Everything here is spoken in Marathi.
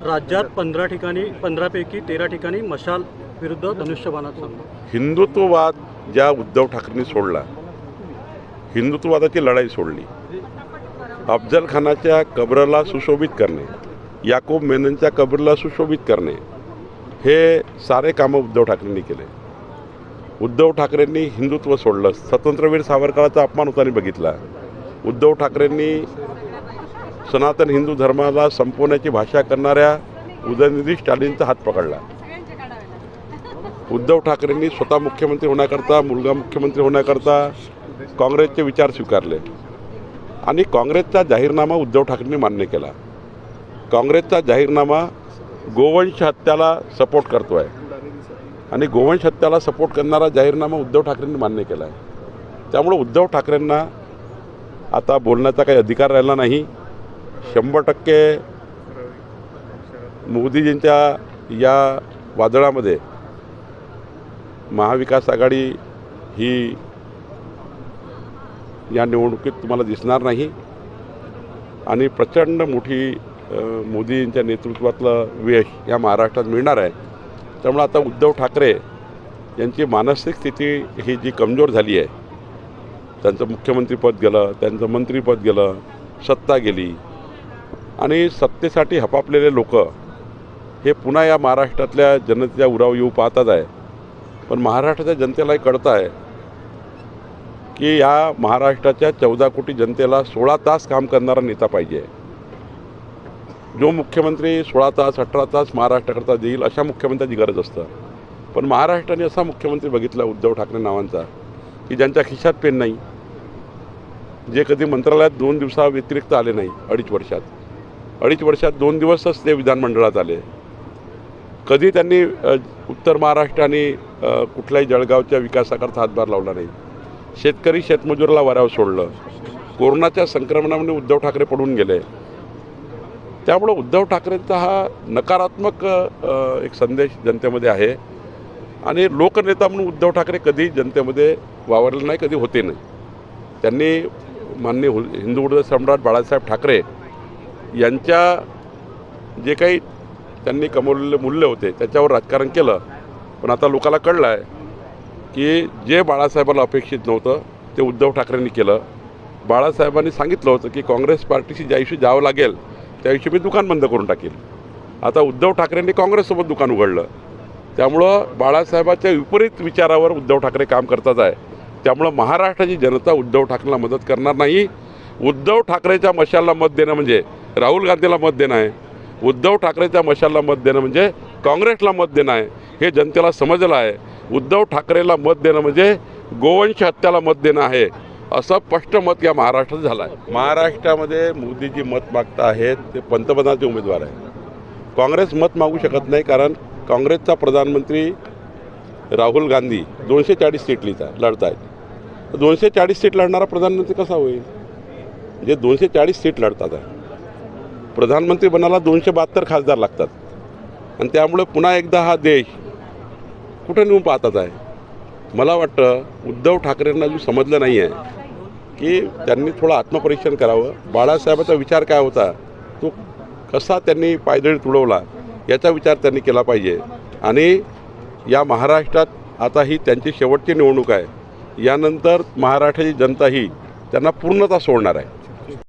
राज्यात पंधरा ठिकाणी पंधरापैकी तेरा ठिकाणी मशाल विरुद्ध धनुष्यबाणाचा हिंदुत्ववाद ज्या उद्धव ठाकरेंनी सोडला हिंदुत्ववादाची लढाई सोडली अफजल खानाच्या कबरला सुशोभित करणे याकूब मेननच्या कबरला सुशोभित करणे हे सारे कामं उद्धव ठाकरेंनी केले. उद्धव ठाकरेंनी हिंदुत्व सोडलं स्वतंत्रवीर सावरकरांचा अपमान होताना बघितला. उद्धव ठाकरेंनी सनातन हिंदू धर्माला संपवण्याची भाषा करणाऱ्या उदयनिधी स्टालिनचा हात पकडला. उद्धव ठाकरेंनी स्वतः मुख्यमंत्री होण्याकरता मुलगा मुख्यमंत्री होण्याकरता काँग्रेसचे विचार स्वीकारले. आणि काँग्रेसचा जाहीरनामा उद्धव ठाकरेंनी मान्य केला. काँग्रेसचा जाहीरनामा गोवंश हत्याला सपोर्ट करतो आहे आणि गोवंश हत्याला सपोर्ट करणारा जाहीरनामा उद्धव ठाकरेंनी मान्य केला आहे त्यामुळं उद्धव ठाकरेंना आता बोलण्याचा काही अधिकार राहिला नाही. शंभर टक्के मोदीजींच्या या वादळामध्ये महाविकास आघाडी ही या निवडणुकीत तुम्हाला दिसणार नाही. आणि प्रचंड मोठी मोदीजींच्या मोदींच्या नेतृत्वातलं यश या महाराष्ट्रात मिळणार आहे. त्यामुळे आता उद्धव ठाकरे यांची मानसिक स्थिती ही जी कमजोर झाली आहे त्यांचं मुख्यमंत्रीपद गेलं त्यांचं मंत्रीपद गेलं सत्ता गेली आणि सत्तेसाठी हपापलेले लोक हे पुन्हा या महाराष्ट्रातल्या जनतेच्या उराव येऊ पाहतात आहे. पण महाराष्ट्राच्या जनतेलाही कळतं आहे की या महाराष्ट्राच्या चौदा कोटी जनतेला सोळा तास काम करणारा नेता पाहिजे. जो मुख्यमंत्री सोळा तास अठरा तास महाराष्ट्राकरता देईल अशा मुख्यमंत्र्याची गरज असतं. पण महाराष्ट्राने असा मुख्यमंत्री बघितला उद्धव ठाकरे नावांचा की ज्यांच्या खिशात पेन नाही जे कधी मंत्रालयात दोन दिवसाव्यतिरिक्त आले नाही अडीच वर्षात. अडीच वर्षात दोन दिवसच ते विधानमंडळात आले. कधी त्यांनी उत्तर महाराष्ट्र आणि कुठल्याही जळगावच्या विकासाकरता हातभार लावला नाही. शेतकरी शेतमजुराला वाऱ्यावर सोडलं. कोरोनाच्या संक्रमणामुळे उद्धव ठाकरे पडून गेले. त्यामुळं उद्धव ठाकरेंचा हा नकारात्मक एक संदेश जनतेमध्ये आहे. आणि लोकनेता म्हणून उद्धव ठाकरे कधी जनतेमध्ये वावरले नाही कधी होते नाही. त्यांनी मान्य हिंदू सम्राट बाळासाहेब ठाकरे यांच्या जे काही त्यांनी कमवलेले मूल्य होते त्याच्यावर राजकारण केलं. पण आता लोकाला कळलं आहे की जे बाळासाहेबाला अपेक्षित नव्हतं ते उद्धव ठाकरेंनी केलं. बाळासाहेबांनी सांगितलं होतं की काँग्रेस पार्टीशी ज्या दिवशी जावं लागेल त्या दिवशी मी दुकान बंद करून टाकेल. आता उद्धव ठाकरेंनी काँग्रेससोबत दुकान उघडलं. त्यामुळं बाळासाहेबाच्या विपरीत विचारावर उद्धव ठाकरे काम करतात आहे. त्यामुळं महाराष्ट्राची जनता उद्धव ठाकरेला मदत करणार नाही. उद्धव ठाकरेच्या मशाला मत देणं म्हणजे राहुल गांधीला मत देणं आहे उद्धव ठाकरेच्या मशालला मत देणं म्हणजे काँग्रेसला मत देणं आहे हे जनतेला समजलं आहे. उद्धव ठाकरेला मत देणं म्हणजे गोवंश हत्याला मत देणं आहे असं स्पष्ट मत या महाराष्ट्रात झालं आहे. महाराष्ट्रामध्ये मोदीजी मत मागता आहेत ते पंतप्रधानाचे उमेदवार आहे काँग्रेस मत मागू शकत नाही कारण काँग्रेसचा प्रधानमंत्री राहुल गांधी दोनशे चाळीस सीट लढत आहेत दोनशे चाळीस सीट लढणारा प्रधानमंत्री कसा होईल? जे दोनशे चाळीस सीट लढतात. आहे प्रधानमंत्री बनायला दोनशे बहात्तर खासदार लागतात. आणि त्यामुळे पुन्हा एकदा हा देश कुठं नेऊन पाहतात आहे? मला वाटतं उद्धव ठाकरेंना जो समजलं नाही आहे की त्यांनी थोडं आत्मपरीक्षण करावं. बाळासाहेबाचा विचार काय होता? तो कसा त्यांनी पायदळी तुडवला? याचा विचार त्यांनी केला पाहिजे. आणि या महाराष्ट्रात आता ही त्यांची शेवटची निवडणूक आहे. यानंतर महाराष्ट्राची जनता ही त्यांना पूर्णतः सोडणार आहे.